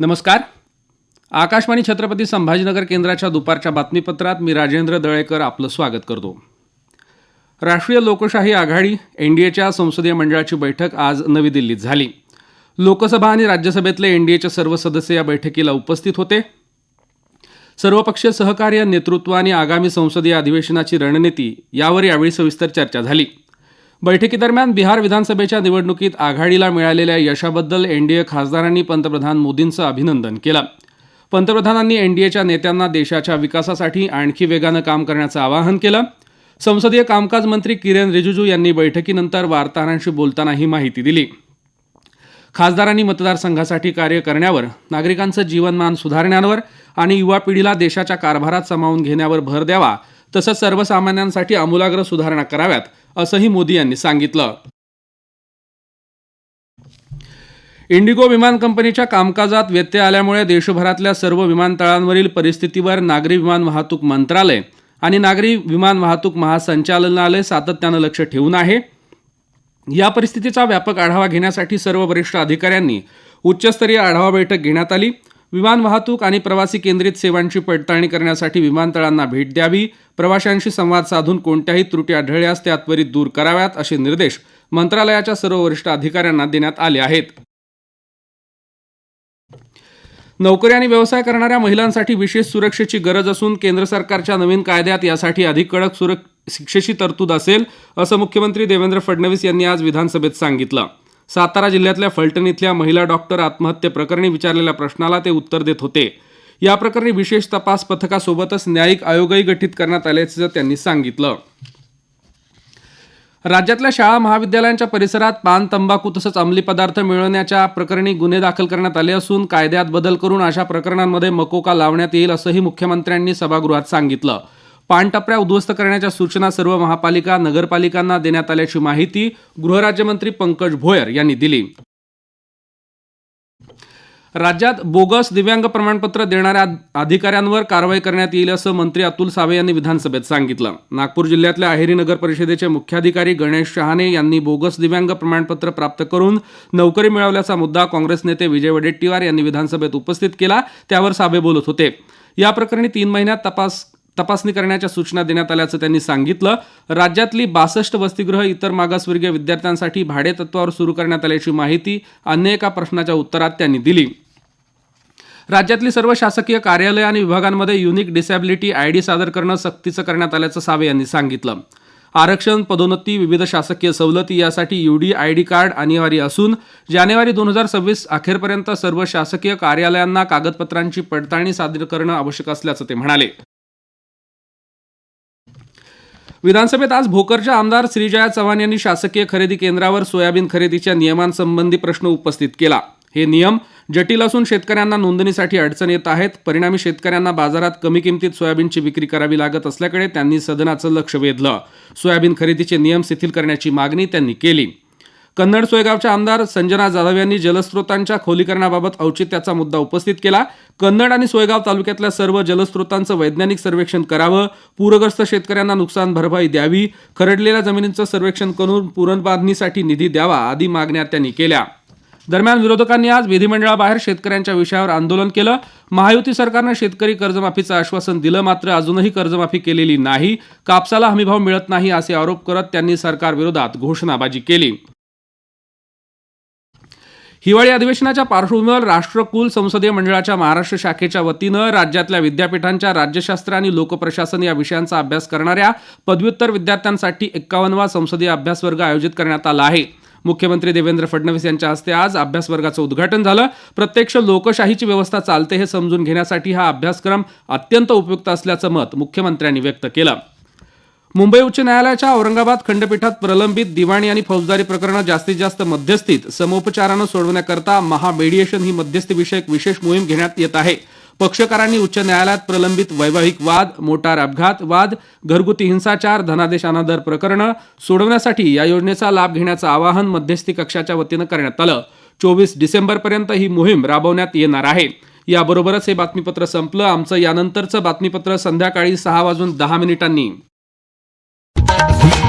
नमस्कार. आकाशवाणी छत्रपती संभाजीनगर केंद्राच्या दुपारच्या बातमीपत्रात मी राजेंद्र दळेकर आपलं स्वागत करतो. राष्ट्रीय लोकशाही आघाडी एनडीएच्या संसदीय मंडळाची बैठक आज नवी दिल्लीत झाली. लोकसभा आणि राज्यसभेतले एनडीएचे सर्व सदस्य या बैठकीला उपस्थित होते. सर्वपक्षीय सहकार्य नेतृत्व आणि आगामी संसदीय अधिवेशनाची रणनीती यावर यावेळी सविस्तर चर्चा झाली. बैठकीदरम्यान बिहार विधानसभेच्या निवडणुकीत आघाडीला मिळालेल्या यशाबद्दल एनडीए खासदारांनी पंतप्रधान मोदींचं अभिनंदन केलं. पंतप्रधानांनी एनडीएच्या नेत्यांना देशाच्या विकासासाठी आणखी वेगानं काम करण्याचं आवाहन केलं. संसदीय कामकाज मंत्री किरेन रिजिजू यांनी बैठकीनंतर वार्ताहरांशी बोलताना ही माहिती दिली. खासदारांनी मतदारसंघासाठी कार्य करण्यावर नागरिकांचं जीवनमान सुधारण्यावर आणि युवा पिढीला देशाच्या कारभारात सामावून घेण्यावर भर द्यावा तसंच सर्वसामान्यांसाठी आमूलाग्र सुधारणा कराव्यात असंही मोदी यांनी सांगितलं. इंडिगो विमान कंपनीच्या कामकाजात व्यत्यय आल्यामुळे देशभरातल्या सर्व विमानतळांवरील परिस्थितीवर नागरी विमान वाहतूक मंत्रालय आणि नागरी विमान वाहतूक महासंचालनालय सातत्यानं लक्ष ठेवून आहे. या परिस्थितीचा व्यापक आढावा घेण्यासाठी सर्व वरिष्ठ अधिकाऱ्यांनी उच्चस्तरीय आढावा बैठक घेण्यात आली. विमान वाहतूक आणि प्रवासी केंद्रित सेवांची पडताळणी करण्यासाठी विमानतळांना भेट द्यावी प्रवाशांशी संवाद साधून कोणत्याही त्रुटी आढळल्यास त्या त्वरित दूर कराव्यात असे निर्देश मंत्रालयाच्या सर्व वरिष्ठ अधिकाऱ्यांना देण्यात आले आहेत. नोकरी आणि व्यवसाय करणाऱ्या महिलांसाठी विशेष सुरक्षेची गरज असून केंद्र सरकारच्या नवीन कायद्यात यासाठी अधिक कडक सुरक शिक्षेची तरतूद असेल असं मुख्यमंत्री देवेंद्र फडणवीस यांनी आज विधानसभेत सांगितलं. सातारा जिल्ह्यातल्या फलटण इथल्या महिला डॉक्टर आत्महत्येप्रकरणी विचारलेल्या प्रश्नाला ते उत्तर देत होते. या प्रकरणी विशेष तपास पथकासोबतच न्यायिक आयोगही गठीत करण्यात आल्याचं त्यांनी सांगितलं. राज्यातल्या शाळा महाविद्यालयांच्या परिसरात पान तंबाखू तसंच अंमली पदार्थ मिळवण्याच्या प्रकरणी गुन्हे दाखल करण्यात आले असून कायद्यात बदल करून अशा प्रकरणांमध्ये मकोका लावण्यात येईल असंही मुख्यमंत्र्यांनी सभागृहात सांगितलं. पाणटपऱ्या उद्ध्वस्त करण्याच्या सूचना सर्व महापालिका नगरपालिकांना देण्यात आल्याची माहिती गृहराज्यमंत्री पंकज भोयर यांनी दिली. राज्यात बोगस दिव्यांग प्रमाणपत्र देणाऱ्या अधिकाऱ्यांवर कारवाई करण्यात येईल असं मंत्री अतुल सावे यांनी विधानसभेत सांगितलं. नागपूर जिल्ह्यातल्या अहेरी नगर परिषदेचे मुख्याधिकारी गणेश शहाणे यांनी बोगस दिव्यांग प्रमाणपत्र प्राप्त करून नोकरी मिळवल्याचा मुद्दा काँग्रेस नेते विजय वडेट्टीवार यांनी विधानसभेत उपस्थित केला त्यावर सावे बोलत होते. या प्रकरणी तीन महिन्यात तपास तपासणी करण्याच्या सूचना देण्यात आल्याचं त्यांनी सांगितलं. राज्यातली बासष्ट वसतिगृह इतर मागासवर्गीय विद्यार्थ्यांसाठी भाडेतत्वावर सुरू करण्यात आल्याची माहिती अन्य एका प्रश्नाच्या उत्तरात त्यांनी दिली. राज्यातली सर्व शासकीय कार्यालय आणि विभागांमध्ये युनिक डिसॅबिलिटी आयडी सादर करणं सक्तीचं करण्यात आल्याचं सावे यांनी सांगितलं. आरक्षण पदोन्नती विविध शासकीय सवलती यासाठी यूडी आयडी कार्ड अनिवार्य असून जानेवारी दोन हजार सव्वीस अखेरपर्यंत सर्व शासकीय कार्यालयांना कागदपत्रांची पडताळणी सादर करणं आवश्यक असल्याचं ते म्हणाले. विधानसभेत आज भोकरच्या आमदार श्रीजया चव्हाण यांनी शासकीय खरेदी केंद्रावर सोयाबीन खरेदीच्या नियमांसंबंधी प्रश्न उपस्थित केला. हे नियम जटिल असून शेतकऱ्यांना नोंदणीसाठी अडचण येत आहेत. परिणामी शेतकऱ्यांना बाजारात कमी किमतीत सोयाबीनची विक्री करावी लागत असल्याकडे त्यांनी सदनाचं लक्ष वेधलं. सोयाबीन खरेदीचे नियम शिथिल करण्याची मागणी त्यांनी केली. कन्नड सोयगावच्या आमदार संजना जाधव यांनी जलस्रोतांच्या खोलीकरणाबाबत औचित्याचा मुद्दा उपस्थित केला. कन्नड आणि सोयगाव तालुक्यातल्या सर्व जलस्रोतांचं वैज्ञानिक सर्वेक्षण करावं. पूरग्रस्त शेतकऱ्यांना नुकसान भरपाई द्यावी. खरडलेल्या जमिनींचं सर्वेक्षण करून पुनर्बांधणीसाठी निधी द्यावा आदी मागण्या त्यांनी केल्या. दरम्यान विरोधकांनी आज विधिमंडळाबाहेर शेतकऱ्यांच्या विषयावर आंदोलन केलं. महायुती सरकारनं शेतकरी कर्जमाफीचं आश्वासन दिलं मात्र अजूनही कर्जमाफी केलेली नाही. कापसाला हमीभाव मिळत नाही असे आरोप करत त्यांनी सरकारविरोधात घोषणाबाजी केली. हिवाळी अधिवेशनाच्या पार्श्वभूमीवर राष्ट्रकुल संसदीय मंडळाच्या महाराष्ट्र शाखेच्या वतीनं राज्यातल्या विद्यापीठांच्या राज्यशास्त्र आणि लोकप्रशासन या विषयांचा अभ्यास करणाऱ्या पदव्युत्तर विद्यार्थ्यांसाठी एक्कावन्नवा संसदीय अभ्यास वर्ग आयोजित करण्यात आला आहे. मुख्यमंत्री देवेंद्र फडणवीस यांच्या हस्ते आज अभ्यासवर्गाचं उद्घाटन झालं. प्रत्यक्ष लोकशाहीची व्यवस्था चालते हे समजून घेण्यासाठी हा अभ्यासक्रम अत्यंत उपयुक्त असल्याचं मत मुख्यमंत्र्यांनी व्यक्त केलं. मुंबई उच्च न्यायालयाच्या औरंगाबाद खंडपीठात प्रलंबित दिवाणी आणि फौजदारी प्रकरणं जास्तीत जास्त मध्यस्थीत. समोपचारानं सोडवण्याकरता महामेडिएशन ही मध्यस्थी विषयक विशेष मोहीम घेण्यात येत आहे. पक्षकारांनी उच्च न्यायालयात प्रलंबित वैवाहिक वाद मोटार अपघात वाद घरगुती हिंसाचार धनादेश अनादर प्रकरणं सोडवण्यासाठी या योजनेचा लाभ घेण्याचं आवाहन मध्यस्थी कक्षाच्या वतीनं करण्यात आलं. चोवीस डिसेंबरपर्यंत ही मोहीम राबवण्यात येणार आहे. याबरोबरच हे बातमीपत्र संपलं. आमचं यानंतरचं बातमीपत्र संध्याकाळी सहा वाजून दहा मिनिटांनी. Thank you.